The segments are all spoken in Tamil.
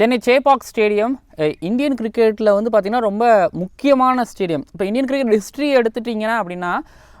சென்னை சேபாக் ஸ்டேடியம் இந்தியன் கிரிக்கெட்டில் வந்து பார்த்திங்கன்னா ரொம்ப முக்கியமான ஸ்டேடியம். இப்போ இந்தியன் கிரிக்கெட் ஹிஸ்ட்ரி எடுத்துட்டிங்கன்னா அப்படின்னா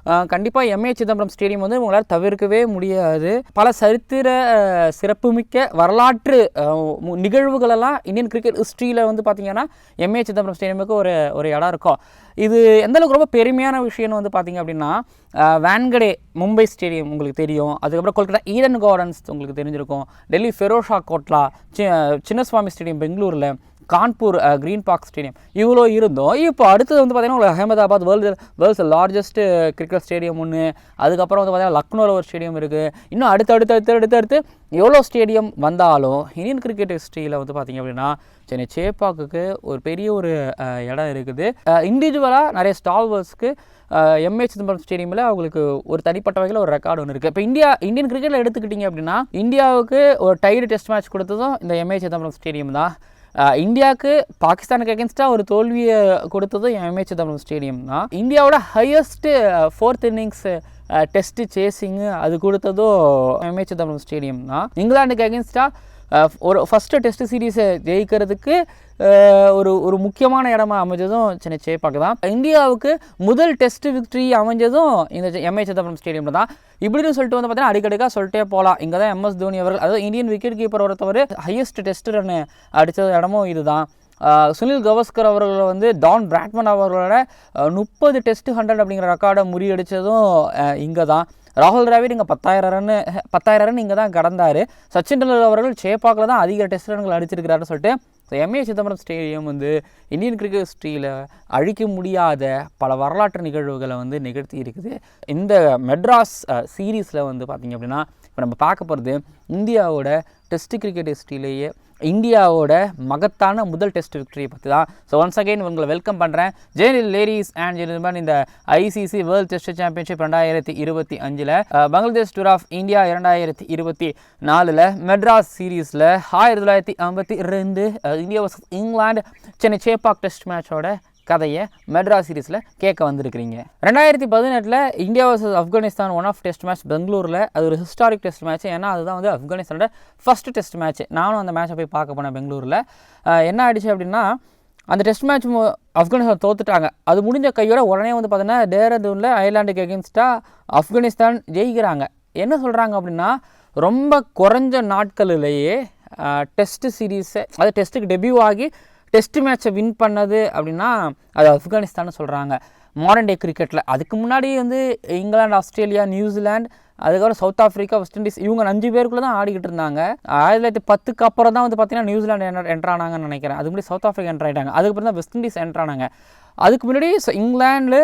கண்டிப்பாக எம்ஏ சிதம்பரம் ஸ்டேடியம் வந்து உங்களால் தவிர்க்கவே முடியாது. பல சரித்திர சிறப்புமிக்க வரலாற்று மு- நிகழ்வுகளெல்லாம் இந்தியன் கிரிக்கெட் ஹிஸ்ட்ரியில் வந்து பார்த்திங்கன்னா எம்ஏ சிதம்பரம் ஸ்டேடியமுக்கு ஒரு ஒரு இடம் இருக்கும். இது எந்த அளவுக்கு ரொம்ப பெருமையான விஷயம்னு வந்து பார்த்திங்க அப்படின்னா வேன்கடே வான்கடே மும்பை ஸ்டேடியம் உங்களுக்கு தெரியும். அதுக்கப்புறம் கொல்கட்டா ஈடன் கார்டன்ஸ் உங்களுக்கு தெரிஞ்சிருக்கும். டெல்லி ஃபெரோஷா கோட்லா சி சின்னசுவாமி ஸ்டேடியம் பெங்களூரில். கான்பூர் க்ரீன் பார்க் ஸ்டேடியம். இவ்வளோ இருந்தோம். இப்போ அடுத்தது வந்து பார்த்தீங்கன்னா உங்களுக்கு Ahmedabad world world's largest cricket stadium ஒன்று அதுக்கப்புறம் வந்து பார்த்தீங்கன்னா லக்னோவில் ஒரு ஸ்டேடியம் இருக்குது இன்னும் அடுத்து அடுத்து அடுத்து அடுத்து அடுத்து எவ்வளோ ஸ்டேடியம் வந்தாலும் இந்தியன் கிரிக்கெட் ஹிஸ்ட்ரியில் வந்து பார்த்தீங்க அப்படின்னா சென்னை சேப்பாக்குக்கு ஒரு பெரிய ஒரு இடம் இருக்குது. இண்டிவிஜுவலாக நிறைய ஸ்டால்வர்ஸ்க்கு எம்ஏ சிதம்பரம் ஸ்டேடியமில் அவங்களுக்கு ஒரு தனிப்பட்ட வகையில் ஒரு ரெக்கார்டு ஒன்று இருக்குது இப்போ இந்தியா இந்தியன் கிரிக்கெட்டில் எடுத்துக்கிட்டிங்க அப்படின்னா இந்தியாவுக்கு ஒரு டைடு டெஸ்ட் மேட்ச் கொடுத்ததும் இந்த எம்ஏ சிதம்பரம் ஸ்டேடியம் தான். இந்தியாவுக்கு பாகிஸ்தானுக்கு அகேன்ஸ்டாக ஒரு தோல்வியை கொடுத்ததும் எம்ஏ சிதம்பரம் ஸ்டேடியம் தான். இந்தியாவோட highest fourth innings test chasing அது கொடுத்ததும் எம்ஏ சிதம்பரம் ஸ்டேடியம் தான். இங்கிலாந்துக்கு அகேன்ஸ்டாக ஒரு ஃபஸ்ட்டு டெஸ்ட் சீரீஸை ஜெயிக்கிறதுக்கு ஒரு ஒரு முக்கியமான இடமா அமைஞ்சதும் சென்னை சேப்பாக்கு தான். இந்தியாவுக்கு முதல் டெஸ்ட் விக்டரி அமைஞ்சதும் இந்த எம்ஏ சிதம்பரம் ஸ்டேடியமில் தான். இப்படின்னு சொல்லிட்டு வந்து பார்த்தீங்கன்னா அடிக்கடிக்காக சொல்லிட்டே போகலாம். இங்கே தான் எம்எஸ் தோனி அவர்கள் அதாவது இந்தியன் விக்கெட் கீப்பர் ஒருத்தவர் ஹையஸ்ட் டெஸ்ட் ரன் அடித்த இடமும் இதுதான். சுனில் கவஸ்கர் அவர்களை வந்து டான் பிராட்மன் அவர்களோட முப்பது டெஸ்ட் ஹண்ட்ரட் அப்படிங்கிற ரெக்கார்டை முறியடித்ததும் இங்கே தான். ராகுல் டிராவிட் இங்கே பத்தாயிரம் ரன் பத்தாயிரம் ரன் இங்கே தான் கடந்தார். சச்சின் டெண்டுல்கர் அவர்கள் சேப்பாக்கில் தான் அதிக டெஸ்ட் ரன்கள் அடிச்சிருக்கிறாருன்னு சொல்லிட்டு so M A Chidambaram stadium வந்து இந்தியன் கிரிக்கெட் ஹிஸ்ட்ரியில் அழிக்க முடியாத பல வரலாற்று நிகழ்வுகளை வந்து நிகழ்த்தி இருக்குது. இந்த மெட்ராஸ் சீரீஸில் வந்து பார்த்திங்க அப்படின்னா இப்போ நம்ம பார்க்க போகிறது இந்தியாவோட டெஸ்ட் கிரிக்கெட் ஹிஸ்ட்ரியிலேயே இந்தியாவோட மகத்தான முதல் டெஸ்ட் விக்டரியை பற்றி தான் ஸோ ஒன்ஸ் அகைன் உங்களை வெல்கம் பண்ணுறேன் ஜெயலில் லேடிஸ் அண்ட் ஜென்டில்மேன் இந்த ஐசிசி வேர்ல்ட் டெஸ்ட் சாம்பியன்ஷிப் ரெண்டாயிரத்தி இருபத்தி அஞ்சில் பங்களாதேஷ் டூர் ஆஃப் இந்தியா இரண்டாயிரத்தி இருபத்தி நாலில் மெட்ராஸ் சீரீஸில் ஆயிரத்தி தொள்ளாயிரத்தி ஐம்பத்தி ரெண்டு India versus England Chennai Chepauk test மேட்சோட கதையை மெட்ராஸ் சீரீஸில் கேட்க வந்திருக்கிறீங்க. ரெண்டாயிரத்தி பதினெட்டில் India versus Afghanistan one off test match பெங்களூரில். அது ஒரு ஹிஸ்டாரிக் டெஸ்ட் மேட்ச் ஏன்னா அதுதான் வந்து ஆப்கானிஸ்தானோட ஃபர்ஸ்ட் டெஸ்ட் மேட்ச் நானும் அந்த மேட்சை போய் பார்க்க போனேன் பெங்களூரில். என்ன ஆயிடுச்சு அப்படின்னா அந்த டெஸ்ட் மேட்ச் ஆப்கானிஸ்தான் தோத்துட்டாங்க. அது முடிஞ்ச கையோட உடனே வந்து பார்த்தீங்கன்னா டேரதூனில் அயர்லாண்டுக்கு எகென்ஸ்டாக ஆப்கானிஸ்தான் ஜெயிக்கிறாங்க. என்ன சொல்கிறாங்க அப்படின்னா ரொம்ப குறைஞ்ச நாட்களிலேயே டெஸ்ட் சீரீஸை அது டெஸ்ட்டுக்கு டெபியூ ஆகி டெஸ்ட் மேட்சை வின் பண்ணது அப்படின்னா அது ஆப்கானிஸ்தான் சொல்கிறாங்க மாடர்ன் டே கிரிக்கெட்டில் அதுக்கு முன்னாடி வந்து இங்கிலாந்து ஆஸ்திரேலியா நியூசிலாந்து அதுக்கப்புறம் சவுத் ஆஃப்ரிக்கா வெஸ்ட் இண்டீஸ் இவங்க அஞ்சு பேருக்குள்ளே தான் ஆடிக்கிட்டு இருந்தாங்க. ஆயிரத்தி தொள்ளாயிரத்தி பத்துக்கு அப்புறம் தான் வந்து பார்த்தீங்கன்னா நியூசிலாந்து என்ட்ரு ஆனாங்கன்னு நினைக்கிறேன். அதுக்கு முன்னாடி சவுத் ஆஃப்ரிக்கா என்ட்ரு ஆகிட்டாங்க அதுக்கப்புறம் தான் வெஸ்ட் இண்டீஸ் என்ட்ரானாங்க அதுக்கு முன்னாடி இங்கிலாந்து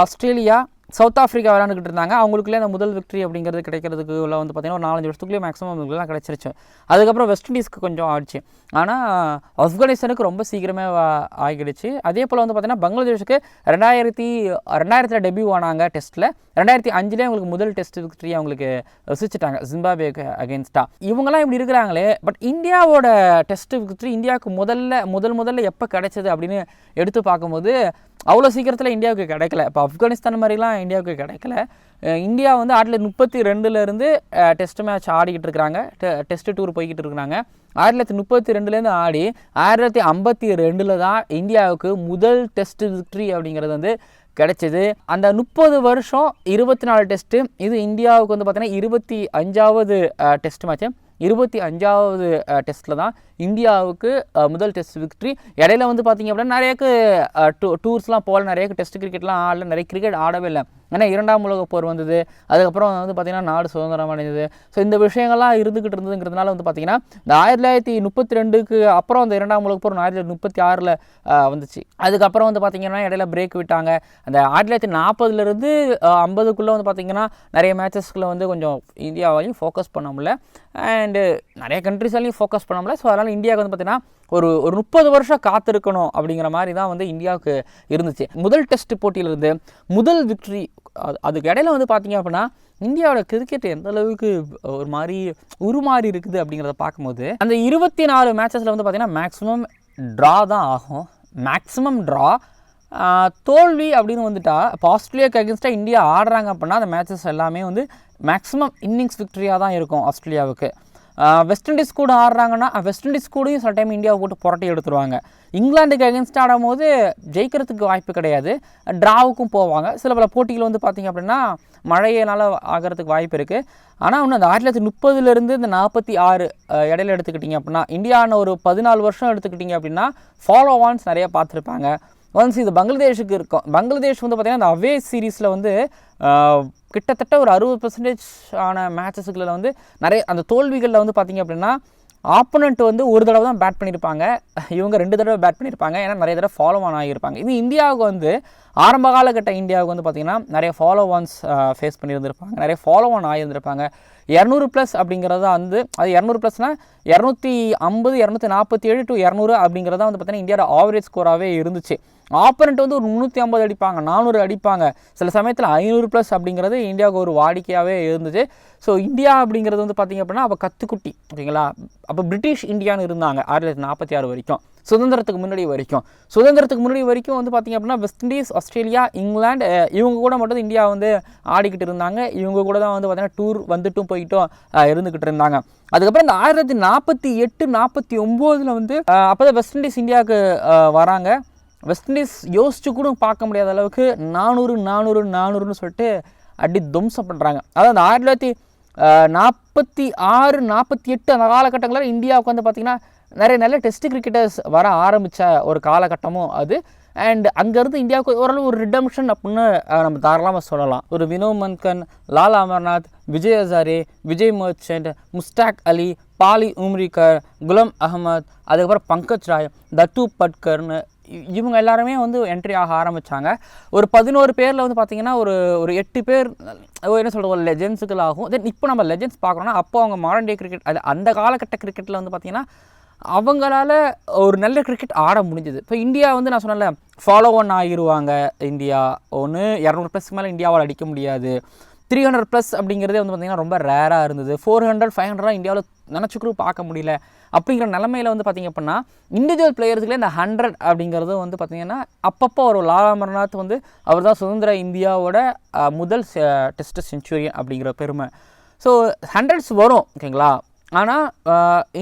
ஆஸ்திரேலியா சவுத் ஆஃப்ரிக்கா விளையாண்டுக்கிட்டு இருந்தாங்க. அவங்களுக்குள்ளே அந்த முதல் விக்டரி அப்படிங்கிறது கிடைக்கிறதுக்கு உள்ள வந்து பார்த்தீங்கன்னா ஒரு நாலஞ்சு வருஷத்துக்குள்ளே மேக்ஸிமம் அவங்களுக்குலாம் கிடச்சிருச்சு. அதுக்கப்புறம் வெஸ்ட் இண்டீஸ்க்கு கொஞ்சம் ஆயிடுச்சு. ஆனால் ஆப்கானிஸ்தானுக்கு ரொம்ப சீக்கிரமே ஆகிடுச்சு. அதே போல் வந்து பார்த்திங்கன்னா பங்களாதேஷுக்கு ரெண்டாயிரத்தி ரெண்டாயிரத்தில் டெபியூ ஆனாங்க டெஸ்ட்டில் ரெண்டாயிரத்தி அஞ்சுலேயே அவங்களுக்கு முதல் டெஸ்ட் விக்டரி அவங்களுக்கு ரசிச்சிட்டாங்க. ஜிம்பாபேக்கு அகேன்ஸ்டாக இவங்கெல்லாம் இப்படி இருக்கிறாங்களே பட் இந்தியாவோட டெஸ்ட் விக்டரி இந்தியாவுக்கு முதல்ல முதல் முதல்ல எப்போ கிடைச்சது அப்படின்னு எடுத்து பார்க்கும்போது அவ்வளோ சீக்கிரத்தில் இந்தியாவுக்கு கிடைக்கல. இப்போ ஆப்கானிஸ்தான் மாதிரிலாம் இந்தியாவுக்கு கிடைக்கல. இந்தியா வந்து ஆயிரத்தி முப்பத்தி ரெண்டுலேருந்து டெஸ்ட் மேட்ச் ஆடிக்கிட்டு இருக்கிறாங்க. டெஸ்ட் டூர் போய்கிட்டு இருக்கிறாங்க. ஆயிரத்தி தொள்ளாயிரத்தி முப்பத்தி ரெண்டுலேருந்து ஆடி ஆயிரத்தி தொள்ளாயிரத்தி ஐம்பத்தி ரெண்டில் தான் இந்தியாவுக்கு முதல் டெஸ்ட் விக்ட்ரி அப்படிங்கிறது வந்து கிடைச்சிது. அந்த முப்பது வருஷம் இருபத்தி நாலு டெஸ்ட்டு இது இந்தியாவுக்கு வந்து பார்த்தீங்கன்னா இருபத்தி அஞ்சாவது டெஸ்ட் மேட்ச்சு இருபத்தி அஞ்சாவது டெஸ்ட்டில் தான் இந்தியாவுக்கு முதல் டெஸ்ட் விக்ட்ரி இடையில வந்து பார்த்தீங்க அப்படின்னா நிறையக்கு டூ டூர்ஸ்லாம் போகல நிறைய டெஸ்ட் கிரிக்கெட்லாம் ஆடல நிறைய கிரிக்கெட் ஆடவே இல்லை. ஏன்னா இரண்டாம் உலக போர் வந்தது அதுக்கப்புறம் வந்து பார்த்திங்கன்னா நாடு சுதந்திரம் அடைஞ்சது. ஸோ இந்த விஷயங்கள்லாம் இருந்துக்கிட்டு இருந்ததுங்கிறதுனால வந்து பார்த்திங்கன்னா இந்த ஆயிரத்தி தொள்ளாயிரத்தி முப்பத்தி ரெண்டுக்கு அப்புறம் அந்த இரண்டாம் உலக போர் ஆயிரத்தி தொள்ளாயிரத்தி முப்பத்தி ஆறில் வந்துச்சு. அதுக்கப்புறம் வந்து பார்த்திங்கன்னா இடையில பிரேக் விட்டாங்க. அந்த ஆயிரத்தி தொள்ளாயிரத்தி நாற்பதுலேருந்து ஐம்பதுக்குள்ளே வந்து பார்த்திங்கன்னா நிறைய மேட்சஸ்க்குள்ளே வந்து கொஞ்சம் இந்தியாவையும் ஃபோக்கஸ் பண்ண முடியல. அண்டு நிறைய கண்ட்ரிஸாலையும் ஃபோக்கஸ் பண்ண முடியல. ஸோ அதனால் இந்தியாவுக்கு வந்து பார்த்திங்கன்னா ஒரு ஒரு முப்பது வருஷம் காத்திருக்கணும் அப்படிங்கிற மாதிரி தான் வந்து இந்தியாவுக்கு இருந்துச்சு. முதல் டெஸ்ட் போட்டியிலிருந்து முதல் விக்ட்ரி அது அதுக்கு இடையில வந்து பார்த்தீங்க அப்படின்னா இந்தியாவோட கிரிக்கெட் எந்த அளவுக்கு ஒரு மாதிரி உருமாறி இருக்குது அப்படிங்கிறத பார்க்கும்போது அந்த இருபத்தி நாலு மேட்சஸில் வந்து பார்த்தீங்கன்னா மேக்ஸிமம் ட்ரா தான் ஆகும். மேக்ஸிமம் ட்ரா தோல்வி அப்படின்னு வந்துட்டா இப்போ ஆஸ்திரேலியாவுக்கு அகேன்ஸ்டாக இந்தியா ஆடுறாங்க அப்படின்னா அந்த மேட்சஸ் எல்லாமே வந்து மேக்ஸிமம் இன்னிங்ஸ் விக்டரியாக தான் இருக்கும் ஆஸ்திரேலியாவுக்கு. வெஸ்ட் இண்டீஸ் கூட ஆடுறாங்கன்னா வெஸ்ட் இண்டீஸ் கூடயும் சில டைம் இந்தியாவை போட்டு புரட்டி எடுத்துருவாங்க. இங்கிலாந்துக்கு அகேன்ஸ்ட் ஆடும்போது ஜெயிக்கிறதுக்கு வாய்ப்பு கிடையாது. ட்ராவுக்கும் போவாங்க. சில பல போட்டிகள் வந்து பார்த்திங்க அப்படின்னா மழையினால் ஆகிறதுக்கு வாய்ப்பு இருக்குது ஆனால் இன்னும் அந்த ஆயிரத்தி தொள்ளாயிரத்தி முப்பதுலேருந்து இந்த நாற்பத்தி ஆறு இடையில எடுத்துக்கிட்டிங்க அப்படின்னா இந்தியான்னு ஒரு பதினாலு வருஷம் எடுத்துக்கிட்டிங்க அப்படின்னா ஃபாலோ ஆன்ஸ் நிறைய பார்த்துருப்பாங்க. ஒன்ஸ் இது பங்களாதேஷுக்கு இருக்கும். பங்களாதேஷ் வந்து பார்த்திங்கன்னா அந்த அவே சீரீஸில் வந்து கிட்டத்தட்ட ஒரு அறுபது பர்சன்டேஜ் ஆன மேட்சஸுகளில் வந்து நிறைய அந்த தோல்விகளில் வந்து பார்த்திங்க அப்படின்னா ஆப்போனண்ட் வந்து ஒரு தடவை தான் பேட் பண்ணியிருப்பாங்க இவங்க ரெண்டு தடவை பேட் பண்ணியிருப்பாங்க ஏன்னா நிறைய தடவை ஃபாலோ ஆன் ஆகியிருப்பாங்க. இது இந்தியாவுக்கு வந்து ஆரம்ப காலகட்ட இந்தியாவுக்கு வந்து பார்த்திங்கன்னா நிறைய ஃபாலோ ஆன்ஸ் ஃபேஸ் பண்ணியிருந்திருப்பாங்க. நிறைய ஃபாலோ ஆன் ஆகியிருந்திருப்பாங்க. இரநூறு ப்ளஸ் அப்படிங்கிறத வந்து அது இரநூறு ப்ளஸ்னால் இரநூத்தி ஐம்பது இரநூத்தி நாற்பத்தி ஏழு டு இரநூறு அப்படிங்கிறத வந்து பார்த்திங்கன்னா இந்தியாவோட ஆவரேஜ் ஸ்கோராகவே இருந்துச்சு. ஆப்பரண்ட் வந்து ஒரு முந்நூற்றி ஐம்பது அடிப்பாங்க நானூறு அடிப்பாங்க. சில சமயத்தில் ஐநூறு ப்ளஸ் அப்படிங்கிறது இந்தியாவுக்கு ஒரு வாடிக்கையாகவே இருந்துச்சு. ஸோ இந்தியா அப்படிங்கிறது வந்து பார்த்திங்க அப்படின்னா அப்போ கத்துக்குட்டி ஓகேங்களா அப்போ பிரிட்டிஷ் இந்தியான்னு இருந்தாங்க ஆயிரத்தி தொள்ளாயிரத்தி நாற்பத்தி ஆறு வரைக்கும். சுதந்திரத்துக்கு முன்னாடி வரைக்கும். சுதந்திரத்துக்கு முன்னாடி வரைக்கும் வந்து பார்த்திங்க அப்படின்னா வெஸ்ட் இண்டீஸ் ஆஸ்திரேலியா இங்கிலாந்து இவங்க கூட மட்டும் தான் இந்தியா வந்து ஆடிக்கிட்டு இருந்தாங்க. இவங்க கூட தான் வந்து பார்த்திங்கன்னா டூர் வந்துட்டும் போயிட்டும் இருந்துக்கிட்டு இருந்தாங்க. அதுக்கப்புறம் இந்த ஆயிரத்தி நாற்பத்தி எட்டு நாற்பத்தி ஒம்போதில் வந்து அப்போ தான் வெஸ்ட் இண்டீஸ் இந்தியாவுக்கு வராங்க. வெஸ்ட் இண்டீஸ் யோசிச்சு கூட பார்க்க முடியாத அளவுக்கு நானூறு நானூறு நானூறுன்னு சொல்லிட்டு அடி துவம்சம் பண்ணுறாங்க அதாவது அந்த ஆயிரத்தி தொள்ளாயிரத்தி நாற்பத்தி ஆறு நாற்பத்தி எட்டு அந்த காலகட்டங்களில் இந்தியாவுக்கு வந்து பார்த்திங்கன்னா நிறைய நல்ல டெஸ்ட் கிரிக்கெட்டர்ஸ் வர ஆரம்பித்த ஒரு காலகட்டமும் அது. அண்ட் அங்கேருந்து இந்தியாவுக்கு ஓரளவு ஒரு ரிடம்ஷன் அப்படின்னு நம்ம தாராளமாக சொல்லலாம். ஒரு வினோ மன்கன் லால் அமர்நாத் விஜய் ஹசாரே விஜய் மர்ச்சன்ட் முஸ்டாக் அலி பாலி உம்ரிகர் குலாம் அகமத் அதுக்கப்புறம் பங்கஜ் ராய் தத்து பட்கர்னு இவங்க எல்லாருமே வந்து என்ட்ரி ஆக ஆரம்பித்தாங்க ஒரு பதினோரு பேரில் வந்து பார்த்திங்கன்னா ஒரு ஒரு எட்டு பேர் என்ன சொல்கிறது ஒரு லெஜெண்ட்ஸுகள் ஆகும். தென் இப்போ நம்ம லெஜெண்ட்ஸ் பார்க்குறோன்னா அப்போ அவங்க மாடர்ன் டே கிரிக்கெட் அது அந்த காலகட்ட கிரிக்கெட்டில் வந்து பார்த்திங்கன்னா அவங்களால ஒரு நல்ல கிரிக்கெட் ஆட முடிஞ்சுது. இப்போ இந்தியா வந்து நான் சொன்னல ஃபாலோ ஒன் ஆகிருவாங்க இந்தியா. ஒன்று இரநூறு ப்ளஸ்க்கு மேலே இந்தியாவால் அடிக்க முடியாது. த்ரீ ஹண்ட்ரட் ப்ளஸ் அப்படிங்கிறதே வந்து பார்த்திங்கன்னா ரொம்ப ரேராக இருந்தது. ஃபோர் ஹண்ட்ரட் ஃபைவ் ஹண்ட்ரட்லாம் இந்தியாவில் நினச்சிக்கூட பார்க்க முடியல. அப்படிங்கிற நிலமையில வந்து பார்த்திங்க அப்படின்னா இண்டிவிஜுவல் பிளேயர்ஸ்களே இந்த ஹண்ட்ரட் அப்படிங்கிறது வந்து பார்த்திங்கன்னா அப்பப்போ ஒரு லாலா அமர்நாத் வந்து அவர் தான் சுதந்திர இந்தியாவோட முதல் டெஸ்ட் செஞ்சுரியன் அப்படிங்கிற பெருமை. ஸோ ஹண்ட்ரட்ஸ் வரும் ஓகேங்களா ஆனால்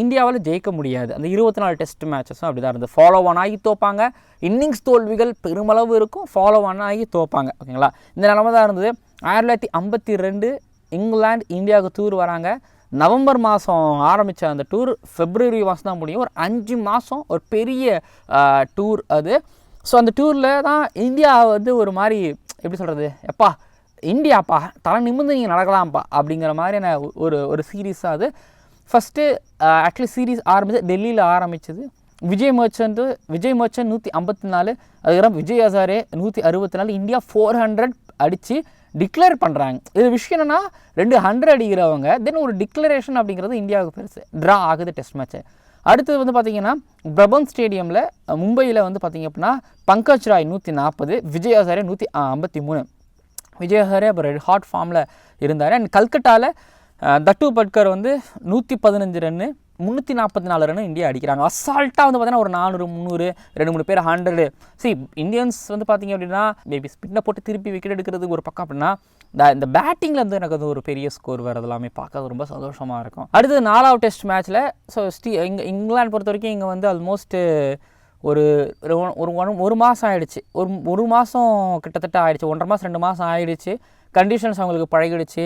இந்தியாவில் ஜெயிக்க முடியாது. அந்த இருபத்தி நாலு டெஸ்ட் மேட்சஸும் அப்படி தான் இருந்தது. ஃபாலோ ஒன் ஆகி தோப்பாங்க. இன்னிங்ஸ் தோல்விகள் பெருமளவு இருக்கும். ஃபாலோ ஒன் ஆகி தோப்பாங்க. ஓகேங்களா இந்த நிலமை தான் இருந்தது. ஆயிரத்தி தொள்ளாயிரத்தி ஐம்பத்தி ரெண்டு இங்கிலாந்து இந்தியாவுக்கு டூர் வராங்க. நவம்பர் மாதம் ஆரம்பித்த அந்த டூர் ஃபெப்ரவரி மாதம் தான் முடியும். ஒரு அஞ்சு மாதம் ஒரு பெரிய டூர் அது. ஸோ அந்த டூரில் தான் இந்தியா வந்து ஒரு மாதிரி எப்படி சொல்கிறது எப்பா இந்தியாப்பா தலை நிமிர்ந்து நீங்கள் நடக்கலாம்ப்பா அப்படிங்கிற மாதிரியான ஒரு ஒரு சீரீஸாக அது. ஃபஸ்ட்டு ஆக்சுவலி சீரீஸ் ஆரம்பித்து டெல்லியில் ஆரம்பிச்சது. விஜய் மர்ச்சன்ட் விஜய் மர்ச்சன்ட் நூற்றி ஐம்பத்தி நாலு அதுக்கப்புறம் விஜய் ஹசாரே நூற்றி அறுபத்தி நாலு இந்தியா ஃபோர் ஹண்ட்ரட் அடித்து டிக்ளேர் பண்ணுறாங்க இது விஷயம் என்னென்னா ரெண்டு ஹண்ட்ரட் அடிக்கிறவங்க தென் ஒரு டிக்ளரேஷன் அப்படிங்கிறது இந்தியாவுக்கு பெருசு. ட்ரா ஆகுது டெஸ்ட் மேட்ச்சு அடுத்தது வந்து பார்த்தீங்கன்னா பிரபன் ஸ்டேடியமில் மும்பையில் வந்து பார்த்திங்க அப்படின்னா பங்கஜ் ராய் நூற்றி நாற்பது விஜய் ஹசாரே நூற்றி ஐம்பத்தி மூணு. விஜய் ஹசாரே அப்போ ரெட் ஹாட் ஃபார்மில் இருந்தார். அண்ட் கல்கட்டாவில் தட்டு பட்கர் வந்து நூற்றி பதினஞ்சு ரன்னு முந்நூற்றி நாற்பத்தி நாலு ரன் இந்தியா அடிக்கிறாங்க. அசால்ட்டாக வந்து பார்த்தீங்கன்னா ஒரு நானூறு முந்நூறு ரெண்டு மூணு பேர் ஹண்ட்ரடு see இந்தியன்ஸ் வந்து பார்த்தீங்க அப்படின்னா மேபி ஸ்பின்னை போட்டு திருப்பி விக்கெட் எடுக்கிறதுக்கு ஒரு பக்கம் அப்படின்னா இந்த பேட்டிங்கில் வந்து எனக்கு வந்து ஒரு பெரிய ஸ்கோர் வேறு எல்லாமே பார்க்க ரொம்ப சந்தோஷமாக இருக்கும். அடுத்தது நாலாவது டெஸ்ட் மேட்ச்சில் ஸோ ஸ்டீ இங்கே இங்கிலாந்து பொறுத்த வரைக்கும் இங்கே வந்து ஆல்மோஸ்ட்டு ஒரு ஒரு ஒரு ஒன் ஒரு மாதம் ஆயிடுச்சு. ஒரு ஒரு மாதம் கிட்டத்தட்ட ஆயிடுச்சு. ஒன்றரை மாதம் ரெண்டு மாதம் ஆயிடுச்சு. கண்டிஷன்ஸ் அவங்களுக்கு பழகிடுச்சு.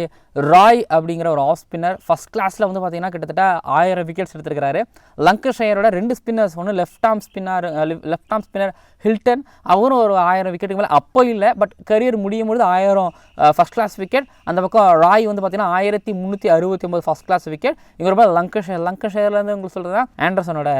ராய் அப்படிங்கிற ஒரு ஆஃப் ஸ்பின்னர் ஃபஸ்ட் கிளாஸில் வந்து பார்த்தீங்கன்னா கிட்டத்தட்ட ஆயிரம் விக்கெட்ஸ் எடுத்திருக்கிறாரு. லங்கஷயரோட ரெண்டு ஸ்பின்னர்ஸ் ஒன்று left arm spinner left arm spinner Hilton அவரும் ஒரு ஆயிரம் விக்கெட்டுக்கு மேலே. அப்போ இல்லை பட் கரியர் முடியும் பொழுது ஆயிரம் ஃபஸ்ட் கிளாஸ் விக்கெட் அந்த பக்கம் ராய் வந்து பார்த்திங்கன்னா ஆயிரத்தி முந்நூற்றி அறுபத்தி ஒம்பது ஃபஸ்ட் கிளாஸ் விக்கெட் இவர் ரொம்ப லங்கஷயர் லங்கஷயர்லேருந்து உங்களுக்கு சொல்கிறதா ஆண்டர்சனோட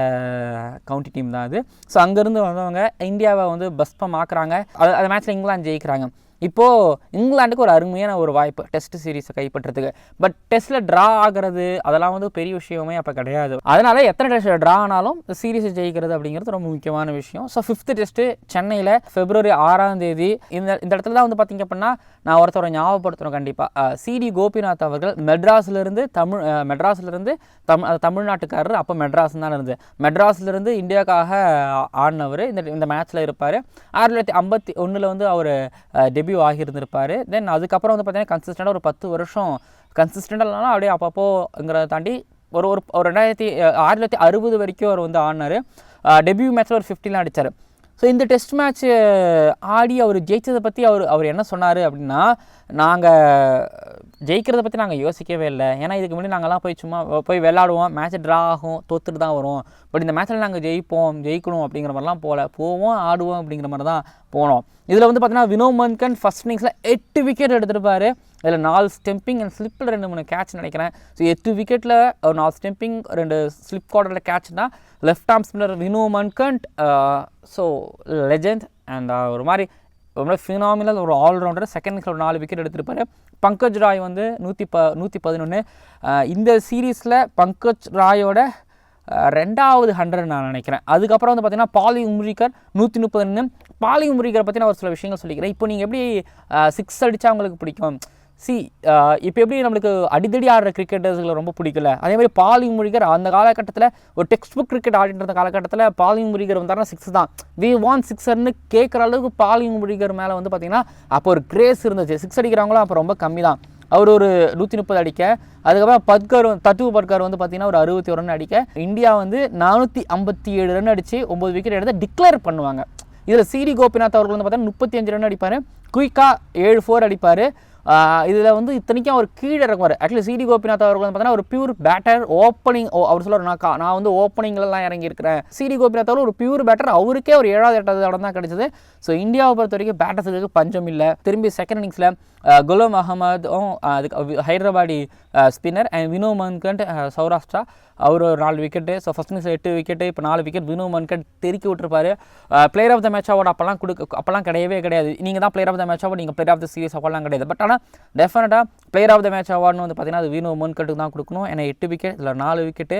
கவுண்டி டீம் தான் அது. ஸோ அங்கேருந்து வந்தவங்க இந்தியாவை வந்து பஸ்பம் ஆக்குறாங்க. அது அந்த மேட்ச்சில் இங்கிலாந்து ஜெயிக்கிறாங்க. இப்போது இங்கிலாந்துக்கு ஒரு அருமையான ஒரு வாய்ப்பு டெஸ்ட் சீரீஸை கைப்பற்றதுக்கு. பட் டெஸ்ட்டில் ட்ரா ஆகிறது அதெல்லாம் வந்து பெரிய விஷயமே அப்போ கிடையாது. அதனால் எத்தனை டெஸ்ட்டில் ட்ரா ஆனாலும் சீரீஸை ஜெயிக்கிறது அப்படிங்கிறது ரொம்ப முக்கியமான விஷயம். ஸோ ஃபிஃப்த்து டெஸ்ட்டு சென்னையில் ஃபெப்ரவரி ஆறாம் தேதி இந்த இந்த இடத்துல தான் வந்து பார்த்திங்க அப்படின்னா நான் ஒருத்தரை ஞாபகப்படுத்தணும் கண்டிப்பாக சிடி கோபிநாத் அவர்கள் மெட்ராஸ்லேருந்து தமிழ் மெட்ராஸ்லேருந்து தமிழ் தமிழ்நாட்டுக்காரர் அப்போ மெட்ராஸ் தான் இருந்தது. மெட்ராஸ்லேருந்து இந்தியாவுக்காக ஆடினவர் இந்த இந்த மேட்ச்சில் இருப்பார். ஆயிரத்தி தொள்ளாயிரத்தி ஐம்பத்தி ஒன்றில் வந்து அவர் டெபியூ ஆகியிருந்திருப்பார். தென் அதுக்கப்புறம் வந்து பார்த்தீங்கன்னா கன்சிஸ்டண்டாக ஒரு பத்து வருஷம் கன்சிஸ்டண்டாக அப்படியே அப்பப்போங்கிறத தாண்டி ஒரு ஒரு ரெண்டாயிரத்தி ஆயிரத்தி தொள்ளாயிரத்தி அறுபது வரைக்கும் அவர் வந்து ஆடினார். டெபியூ மேட்ச்சில் ஒரு ஃபிஃப்டிலாம் அடிச்சார். ஸோ இந்த டெஸ்ட் மேட்ச் ஆடி அவர் ஜெயிச்சதை பற்றி அவர் அவர் என்ன சொன்னார் அப்படின்னா நாங்கள் ஜெயிக்கிறத பற்றி நாங்கள் யோசிக்கவே இல்லை. ஏன்னா இதுக்கு முன்னாடி நாங்கள்லாம் போய் சும்மா போய் விளாடுவோம் மேட்ச் ட்ரா ஆகும் தோத்துட்டு தான் வரும். பட் இந்த மேட்ச்சில் நாங்கள் ஜெயிப்போம் ஜெயிக்கணும் அப்படிங்கிற மாதிரிலாம் போகல போவோம் ஆடுவோம் அப்படிங்கிற மாதிரி தான் போனோம். இதில் வந்து பார்த்தீங்கன்னா வினோ மன்கன் ஃபஸ்ட் இன்னிங்ஸில் எட்டு விக்கெட் எடுத்துருப்பார். அதில் நாலு ஸ்டெம்பிங் அண்ட் ஸ்லிப்பில் ரெண்டு மூணு கேட்ச் நினைக்கிறேன். ஸோ எட்டு விக்கெட்டில் ஒரு நாலு ஸ்டெம்பிங் ரெண்டு ஸ்லிப் கார்டரில் கேட்ச்னா left arm spinner Vinoo Mankad so legend and ஒரு மாதிரி ரொம்ப ஃபினாமினல் ஒரு ஆல்ரவுண்டர் செகண்ட் ஒரு நாலு விக்கெட் எடுத்திருப்பாரு. பங்கஜ் ராய் வந்து நூற்றி ப நூற்றி பதினொன்று இந்த சீரீஸில் பங்கஜ் ராயோட ரெண்டாவது ஹண்ட்ரட் நான் நினைக்கிறேன். அதுக்கப்புறம் வந்து பார்த்தீங்கன்னா பாலி உம்ரிகர் நூற்றி முப்பதுன்னு பாலி உம்ரிகரை பற்றி நான் ஒரு சில விஷயங்கள் சொல்லிக்கிறேன். இப்போ நீங்கள் எப்படி சிக்ஸ் அடித்தா உங்களுக்கு பிடிக்கும்? சி uh, இப்போ எப்படி நம்மளுக்கு அடிதடி ஆடுற கிரிக்கெட்டர்ஸ்களை ரொம்ப பிடிக்கல? அதே மாதிரி பாலிங் முருகர் அந்த காலகட்டத்தில் ஒரு டெக்ஸ்ட் புக் கிரிக்கெட் ஆடிட்டு இருந்த காலகட்டத்தில் பாலிங் முருகர் வந்தாருன்னா சிக்ஸ் தான். வி வான் சிக்ஸர்னு கேட்குற அளவுக்கு பாலிங் முருகர் மேலே வந்து பார்த்தீங்கன்னா அப்போ ஒரு கிரேஸ் இருந்துச்சு. சிக்ஸ் அடிக்கிறவங்களும் அப்போ ரொம்ப கம்மி தான். அவர் ஒரு நூற்றி முப்பது அடிக்க அதுக்கப்புறம் பத்கர் தத்துவ தட்டு பட்கர் வந்து பார்த்தீங்கன்னா ஒரு அறுபத்தி ஒரு ரன் அடிக்க இந்தியா வந்து நானூற்றி ஐம்பத்தி ஏழு ரன் அடித்து ஒம்பது விக்கெட் எடுத்து டிக்ளேர் பண்ணுவாங்க. இதில் சிடி கோபிநாத் அவர்கள் வந்து பார்த்தீங்கன்னா முப்பத்தி அஞ்சு ரன் அடிப்பார். குயிக்காக ஏழு ஃபோர் அடிப்பார். இதில் வந்து இத்தனைக்கும் அவர் கீழே இறங்குவார். ஆக்சுவலி சிடி கோபிநாத் அவர்கள் வந்து பார்த்தீங்கன்னா ஒரு பியூர் பேட்டர் ஓப்பனிங் அவர் சொல்லுவார் நான் நான் வந்து ஓப்பனிங்லலாம் இறங்கியிருக்கிறேன். சிடி கோபிநாத் அவர் ஒரு பியூர் பேட்டர் அவருக்கே ஒரு ஏழாவது எட்டாவது இடம் தான் கிடைச்சது. ஸோ இந்தியாவை பொறுத்த வரைக்கும் பேட்டர்ஸுக்கு பஞ்சம் இல்லை. திரும்பி செகண்ட் இன்னிங்ஸில் Uh, குலாம் அகமதும் oh, uh, அதுக்கு ஹைதராபாடி ஸ்பின்னர் அண்ட் வினோ மன்கண்ட் சௌராஷ்டிரா அவர் ஒரு நாலு விக்கெட்டு ஸோ ஃபஸ்ட் இன்னிங்ஸ் எட்டு விக்கெட்டு இப்போ நாலு விக்கெட் வினோ மன்கண்ட் தெருக்கி விட்டுருப்பாரு. Uh, player of the match award அப்போல்லாம் கொடுக்க அப்போல்லாம் கிடையவே கிடையாது. நீங்கள் தான் player of the match award நீங்கள் பிளேயர் ஆஃப் த சீரிஸ் அவார்ட்லாம் கிடையாது. பட் ஆனால் டெஃபினட்டாக பிளேயர் ஆஃப் த மேட்ச் அவார்டுன்னு வந்து பார்த்தீங்கன்னா அது வினோ மன்கட்டுக்கு தான் கொடுக்கணும். ஏன்னா எட்டு விக்கெட் இதில் நாலு விக்கெட்டு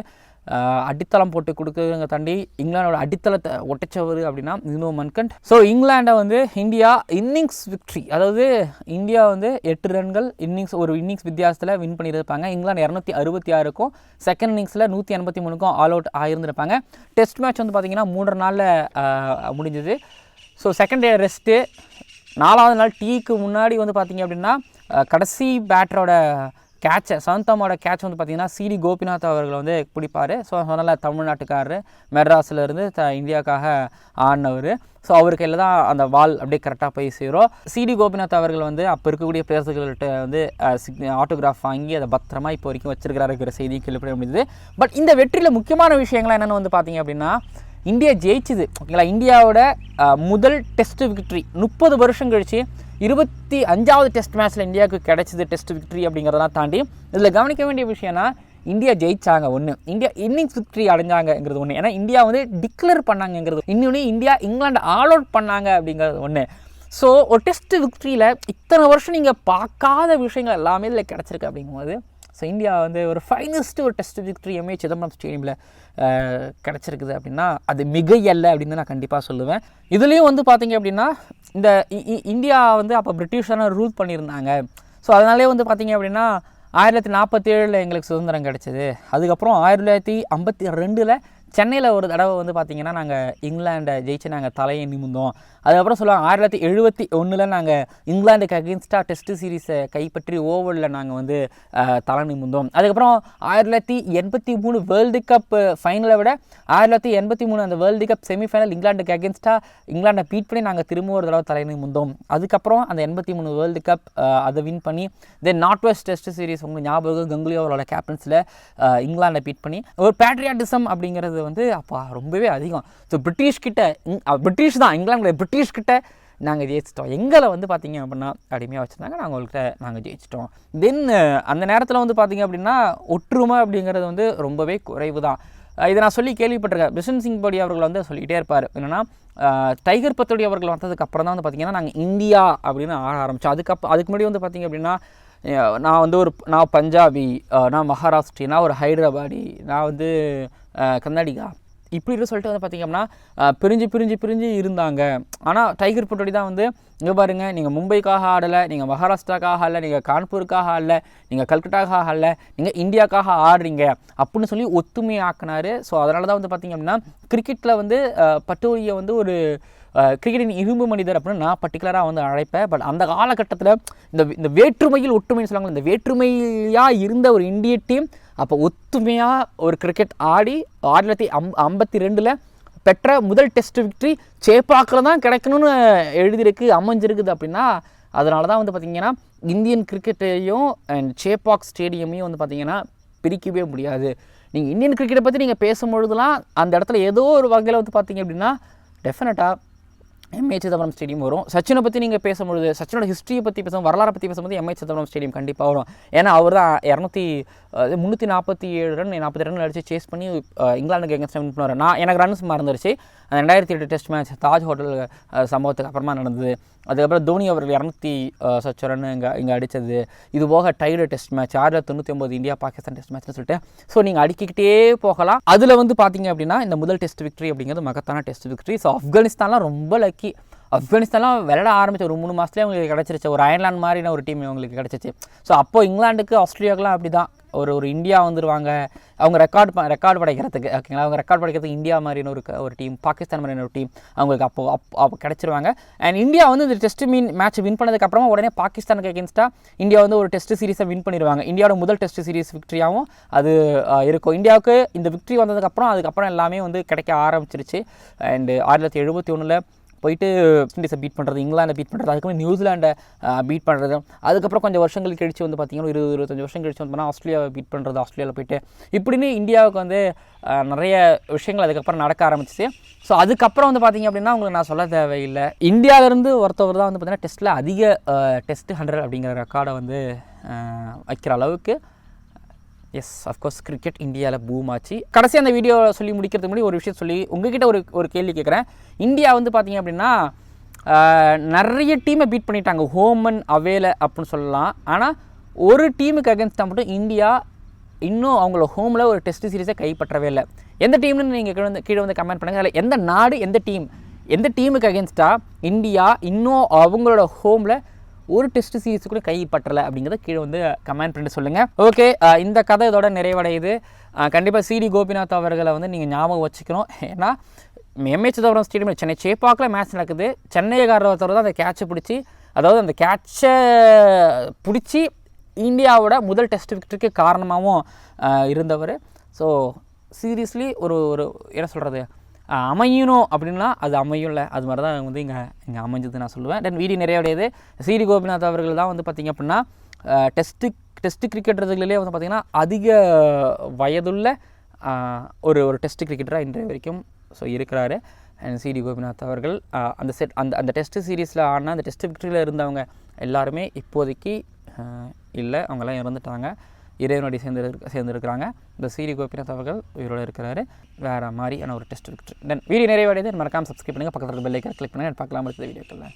அடித்தளம் போட்டு கொடுக்குறதுங்க தாண்டி இங்கிலாந்தோட அடித்தளத்தை ஒட்டச்சவர் அப்படின்னா நினோ மன்கண்ட். ஸோ இங்கிலாண்டை வந்து இந்தியா இன்னிங்ஸ் விக்ட்ரி அதாவது இந்தியா வந்து எட்டு ரன்கள் இன்னிங்ஸ் ஒரு இன்னிங்ஸ் வித்தியாசத்தில் வின் பண்ணியிருப்பாங்க. இங்கிலாந்து இரநூத்தி அறுபத்தி ஆறுக்கும் செகண்ட் இன்னிங்ஸில் நூற்றி எண்பத்தி மூணுக்கும் ஆல் அவுட் ஆகியிருந்திருப்பாங்க டெஸ்ட் மேட்ச் வந்து பார்த்திங்கன்னா மூன்று நாளில் முடிஞ்சது. ஸோ செகண்ட் டே ரெஸ்ட்டு நாலாவது நாள் டீக்கு முன்னாடி வந்து பார்த்தீங்க அப்படின்னா கடைசி பேட்டரோட கேட்சை சந்தமோட கேட்ச் வந்து பார்த்தீங்கன்னா சிடி கோபிநாத் அவர்கள் வந்து பிடிப்பார். ஸோ அதனால் தமிழ்நாட்டுக்காரர். மெட்ராஸில் இருந்து த இந்தியாவுக்காக ஆடினவர். ஸோ அவர் கையில் தான் அந்த வால் அப்படியே கரெக்டாக போய் சேரும். சிடி கோபிநாத் அவர்கள் வந்து அப்போ இருக்கக்கூடிய பிளேயர்ஸுகள்கிட்ட வந்து ஆட்டோகிராஃப் வாங்கி அதை பத்திரமா இப்போ வரைக்கும் வச்சிருக்கிறாருங்கிற செய்தி கேள்விப்பட முடியுது பட் இந்த வெற்றியில் முக்கியமான விஷயங்கள் என்னென்னு வந்து பார்த்தீங்க அப்படின்னா இந்தியா ஜெயிச்சுது. ஓகேங்களா? இந்தியாவோட முதல் டெஸ்ட் விக்ட்ரி முப்பது வருஷம் கழிச்சு இருபத்தி அஞ்சாவது டெஸ்ட் மேட்ச்சில் இந்தியாவுக்கு கிடைச்சது டெஸ்ட் விக்ட்ரி அப்படிங்கிறதெல்லாம் தாண்டி இதில் கவனிக்க வேண்டிய விஷயம்னா இந்தியா ஜெயிச்சாங்க ஒன்று இந்தியா இன்னிங்ஸ் விக்ட்ரி அடைஞ்சாங்கங்கிறது ஒன்று ஏன்னா இந்தியா வந்து டிக்ளேர் பண்ணாங்கங்கிறது இன்னொன்று இந்தியா இங்கிலாந்து ஆல் அவுட் பண்ணாங்க அப்படிங்கிறது ஒன்று ஸோ ஒரு டெஸ்ட் விக்ட்ரியில் இத்தனை வருஷம் நீங்கள் பார்க்காத விஷயங்கள் எல்லாமே இதில் கிடச்சிருக்கு அப்படிங்கும்போது ஸோ இந்தியா வந்து ஒரு ஃபைனஸ்ட் ஒரு டெஸ்ட் விக்ட்ரி எம்ஏ சிதம்பரம் ஸ்டேடியமில் கிடச்சிருக்குது அப்படின்னா அது மிகையல்ல அப்படின்னு நான் கண்டிப்பாக சொல்லுவேன். இதுலேயும் வந்து பார்த்தீங்க அப்படின்னா இந்த இ- இ- இந்தியா வந்து அப்போ பிரிட்டிஷான ரூல் பண்ணியிருந்தாங்க. ஸோ அதனாலே வந்து பார்த்தீங்க அப்படின்னா ஆயிரத்தி தொள்ளாயிரத்தி எங்களுக்கு சுதந்திரம் கிடச்சிது. அதுக்கப்புறம் ஆயிரத்தி தொள்ளாயிரத்தி ஐம்பத்தி ரெண்டில் சென்னையில் ஒரு தடவை வந்து பார்த்தீங்கன்னா நாங்கள் இங்கிலாண்டை ஜெயிச்சு நாங்கள் தலையை நிமிந்தோம் அதுக்கப்புறம் சொல்லுவாங்க ஆயிரத்தி தொள்ளாயிரத்தி எழுபத்தி ஒன்றில் நாங்கள் இங்கிலாந்துக்கு அகேன்ஸ்டாக டெஸ்ட் சீரீஸை கைப்பற்றி ஓவரில் நாங்கள் வந்து தலை நிமிந்தோம் அதுக்கப்புறம் ஆயிரத்தி தொள்ளாயிரத்தி எண்பத்தி மூணு வேர்ல்டு கப் ஃபைனலை விட ஆயிரத்தி தொள்ளாயிரத்தி எண்பத்தி மூணு அந்த வேர்ல்டு கப் செமிஃபைனல் இங்கிலாந்துக்கு அகேன்ஸ்டாக இங்கிலாண்டை பீட் பண்ணி நாங்கள் திரும்ப ஒரு தடவை தலை நிமிந்தோம் அதுக்கப்புறம் அந்த எண்பத்தி மூணு வேர்ல்டு கப் அதை வின் பண்ணி then north west test series உங்களுக்கு ஞாபகம் கங்குலி அவரோட கேப்டன்ஸில் இங்கிலாண்டை பீட் பண்ணி ஒரு பேட்ரியாட்டிசம் அப்படிங்கிறது வந்து அப்போ ரொம்பவே அதிகம். ஸோ பிரிட்டிஷ் கிட்ட பிரிட்டிஷ் தான் இங்கிலாந்து பிரிட்டிஷ்கிட்ட நாங்கள் ஜெயிச்சிட்டோம். எங்களை வந்து பார்த்தீங்க அப்படின்னா அடிமையாக வச்சுருந்தாங்க. நாங்கள் உங்கள்கிட்ட நாங்கள் ஜெயிச்சிட்டோம். தென் அந்த நேரத்தில் வந்து பார்த்தீங்க அப்படின்னா ஒற்றுமை அப்படிங்கிறது வந்து ரொம்பவே குறைவு தான். இதை நான் சொல்லி கேள்விப்பட்டிருக்கேன். பிஷன் சிங் படி அவர்கள் வந்து சொல்லிகிட்டே இருப்பார். என்னென்னா டைகர் பத்தோடி அவர்கள் வந்ததுக்கு அப்புறம் தான் வந்து பார்த்திங்கன்னா நாங்கள் இந்தியா அப்படின்னு ஆட ஆரம்பித்தோம் அதுக்கப்புறம் அதுக்கு முன்னாடி வந்து பார்த்திங்க அப்படின்னா நான் வந்து ஒரு நான் பஞ்சாபி நான் மகாராஷ்டிரி நான் ஒரு ஹைதராபாடி நான் வந்து அஹ் கர்நாடிகா. இப்படின்னு சொல்லிட்டு வந்து பார்த்தீங்கன்னா பிரிஞ்சு பிரிஞ்சு பிரிஞ்சு இருந்தாங்க. ஆனால் டைகர் பட்டோடி தான் வந்து இங்கே பாருங்கள் நீங்கள் மும்பைக்காக ஆடலை நீங்கள் மகாராஷ்டிராக்காக ஆடல நீங்கள் கான்பூருக்காக ஆடல நீங்கள் கல்கட்டாக்காக ஆடல நீங்கள் இந்தியாக்காக ஆடுறீங்க அப்படின்னு சொல்லி ஒத்துமை ஸோ அதனால தான் வந்து பார்த்திங்க அப்படின்னா கிரிக்கெட்டில் வந்து பட்டோலியை வந்து ஒரு கிரிக்கெட்டின் இரும்பு மனிதர் அப்படின்னு நான் பர்டிகுலராக வந்து அழைப்பேன். பட் அந்த காலகட்டத்தில் இந்த இந்த வேற்றுமையில் ஒற்றுமைன்னு சொல்லுவாங்க இந்த வேற்றுமையாக இருந்த ஒரு இந்திய டீம் அப்போ ஒத்துமையாக ஒரு கிரிக்கெட் ஆடி ஆயிரத்தி தொள்ளாயிரத்தி அம் ஐம்பத்தி ரெண்டில் பெற்ற முதல் டெஸ்ட் விக்ட்ரி சேப்பாக்கில் தான் கிடைக்கணும்னு எழுதியிருக்கு அமைஞ்சிருக்குது அப்படின்னா அதனால தான் வந்து பார்த்திங்கன்னா இந்தியன் கிரிக்கெட்டையும் அண்ட் சேப்பாக் ஸ்டேடியமையும் வந்து பார்த்திங்கன்னா பிரிக்கவே முடியாது. நீங்கள் இந்தியன் கிரிக்கெட்டை பற்றி நீங்கள் பேசும்பொழுதுலாம் அந்த இடத்துல ஏதோ ஒரு வகையில் வந்து பார்த்திங்க அப்படின்னா டெஃபினட்டாக எம்ஏ சிதம்பரம் ஸ்டேடியம் வரும். சச்சினை பற்றி நீங்கள் பேசும்பொழுது சச்சினோட ஹிஸ்ட்ரியை பற்றி பேசும் வரலாறை பற்றி பேசும்போது எம்ஏ சிதம்பரம் ஸ்டேடியம் கண்டிப்பாக வரும். ஏன்னா அவர் தான் இரநூத்தி முந்நூற்றி நாற்பத்தி ஏழு ரன் நாற்பத்தி ரன் அடித்து சேஸ் பண்ணி இங்கிலாந்துக்கு எங்கேஸ்ட் வின் பண்ணுவார். நான் எனக்கு ரன்ஸ் மறந்துருச்சு அந்த ரெண்டாயிரத்தி எட்டு டெஸ்ட் மேட்ச் தாஜ் ஹோட்டல் சம்பவத்துக்கு அப்புறமா நடந்தது. அதுக்கப்புறம் தோனி அவர்கள் இரநூத்தி சச்ச ரன் இங்கே இங்கே அடித்தது இது போக டைடு டெஸ்ட் மேட்ச் ஆறு தொண்ணூற்றி ஒம்பது இந்தியா பாகிஸ்தான் டெஸ்ட் மேட்ச்னு சொல்லிட்டு. ஸோ நீங்கள் அடிக்கிட்டே போகலாம். அதில் வந்து பார்த்தீங்க அப்படின்னா இந்த முதல் டெஸ்ட் விக்ட்ரி அப்படிங்கிறது மகத்தான டெஸ்ட் விக்ட்ரி ஸோ ஆப்கானிஸ்தான்லாம் ரொம்ப லக்கி ஆப்கானிஸ்தான்லாம் விளையாட ஆரம்பிச்ச ஒரு மூணு மாதத்துலேயே அவங்களுக்கு கிடச்சிருச்சு. ஒரு அயர்லாந்து மாதிரின ஒரு டீம் இவங்களுக்கு கிடச்சிச்சு. ஸோ அப்போது இங்கிலாந்துக்கு ஆஸ்திரேலியாவுக்குலாம் அப்படி தான் ஒரு ஒரு இந்தியா வந்துருவாங்க. அவங்க ரெக்கார்ட் ரெக்கார்டு படைக்கிறதுக்கு ஓகேங்களா அவங்க ரெக்கார்ட் படைக்கிறதுக்கு இந்தியா மாதிரின ஒரு ஒரு டீம் பாகிஸ்தான் மாதிரி ஒரு டீம் அவங்களுக்கு அப்போ அப்போ அப்போ கிடச்சிருவாங்க. அண்ட் இந்தியா வந்து இந்த டெஸ்ட் மீன் மேட்ச் வின் பண்ணதுக்கப்புறமா உடனே பாகிஸ்தானுக்கு அகேன்ஸ்டாக இந்தியா வந்து ஒரு டெஸ்ட் சீரிஸை வின் பண்ணிடுவாங்க இந்தியாவோட முதல் டெஸ்ட் சீரிஸ் விக்ட்ரியாகவும் அது இருக்கும். இந்தியாவுக்கு இந்த விக்ட்ரி வந்ததுக்கப்புறம் அதுக்கப்புறம் எல்லாமே வந்து கிடைக்க ஆரம்பிச்சிருச்சு. அண்டு ஆயிரத்தி தொள்ளாயிரத்தி எழுபத்தி ஒன்றில் போயிட்டு இண்டீஸை பீட் பண்ணுறது இங்கிலாண்டை பீட் பண்ணுறது அதுக்கப்புறம் நியூசிலாண்டை பீட் பண்ணுறது அதுக்கப்புறம் கொஞ்சம் வருஷங்கள் கழிச்சு வந்து பார்த்திங்கன்னா ஒரு இருபது இருபத்தஞ்சு வருஷம் கழிச்சு வந்து பார்த்தா ஆஸ்திரேலியாவை பீட் பண்ணுறது ஆஸ்திரேலியாவில் போயிட்டு இப்படின்னு இந்தியாவுக்கு வந்து நிறைய விஷயங்கள் அதுக்கப்புறம் நடக்க ஆரம்பிச்சிச்சு. ஸோ அதுக்கப்புறம் வந்து பார்த்திங்க அப்படின்னா உங்களுக்கு நான் சொல்ல தேவையில்லை. இந்தியாவிலேருந்து ஒருத்தவர் தான் வந்து பார்த்திங்கன்னா டெஸ்ட்டில் அதிக டெஸ்ட் ஹண்ட்ரட் அப்படிங்கிற ரெக்கார்டை வந்து வைக்கிற அளவுக்கு எஸ் அஃப்கோர்ஸ் கிரிக்கெட் இந்தியாவில் பூம் ஆச்சு. கடைசி அந்த வீடியோ சொல்லி முடிக்கிறதுக்கு முன்னாடி ஒரு விஷயம் சொல்லி உங்ககிட்ட ஒரு ஒரு கேள்வி கேட்குறேன். இந்தியா வந்து பார்த்தீங்க அப்படின்னா நிறைய டீமை பீட் பண்ணிட்டாங்க. ஹோமன் அவேல அப்படின்னு சொல்லலாம். ஆனால் ஒரு டீமுக்கு அகேன்ஸ்டாக மட்டும் இந்தியா இன்னும் அவங்கள ஹோமில் ஒரு டெஸ்ட் சீரிஸை கைப்பற்றவே இல்லை. எந்த டீம்னு நீங்கள் கீழே வந்து கீழே வந்து கமெண்ட் பண்ணுங்கள் அதில் எந்த நாடு எந்த டீம் எந்த டீமுக்கு அகேன்ஸ்டாக இந்தியா இன்னும் அவங்களோட ஹோமில் ஒரு டெஸ்ட் சீரிஸ் கூட கை பற்றலை அப்படிங்கிறத கீழே வந்து கமெண்ட் பண்ணிட்டு சொல்லுங்கள் ஓகே இந்த கதை இதோட நிறைவடையுது. கண்டிப்பாக சிடி கோபிநாத் அவர்களை வந்து நீங்கள் ஞாபகம் வச்சுக்கணும். ஏன்னா எம்ஏ சிதம்பரம் ஸ்டேடியம் சென்னை சேப்பாக்கில் மேட்ச் நடக்குது. சென்னையக்காரர் ஒருத்தர் தான் அந்த கேட்சை பிடிச்சி அதாவது அந்த கேட்சை பிடிச்சி இந்தியாவோட முதல் டெஸ்ட் விக்கெட்டுக்கு காரணமாகவும் இருந்தவர். ஸோ சீரியஸ்லி ஒரு ஒரு என்ன சொல்கிறது அமையணும் அப்படின்னா அது அமையும்ல. அது மாதிரி தான் வந்து இங்கே இங்கே அமைஞ்சது நான் சொல்லுவேன். தென் வீடியோ நிறையடையது சிடி கோபிநாத் அவர்கள் தான் வந்து பார்த்திங்க அப்படின்னா டெஸ்ட்டு டெஸ்ட்டு கிரிக்கெட்டர்களிலே வந்து பார்த்திங்கன்னா அதிக வயதுள்ள ஒரு ஒரு டெஸ்ட் கிரிக்கெட்டராக இன்றைய வரைக்கும் ஸோ இருக்கிறாரு. அண்ட் சிடி கோபிநாத் அவர்கள் அந்த செட் அந்த அந்த டெஸ்ட் சீரீஸில் ஆடின அந்த டெஸ்ட் கிரிக்கெட்டில் இருந்தவங்க எல்லாருமே இப்போதைக்கு இல்லை அவங்கெல்லாம் இறந்துட்டாங்க. இறைவனோடி சேர்ந்து சேர்ந்துருக்கிறாங்க. இந்த சீரி கோபிநாத் அவர்கள் உயிரோடு இருக்கிறாரு. வேறு மாதிரியான ஒரு டெஸ்ட் இருக்கு. தென் வீடியோ நிறைவடையுது மறக்காமல் சப்ஸ்கிரைப் பண்ணுங்கள் பக்கத்தில் பெல் கிளிக் பண்ணுங்கள் பார்க்கலாம் இருக்கிற வீடியோக்களில்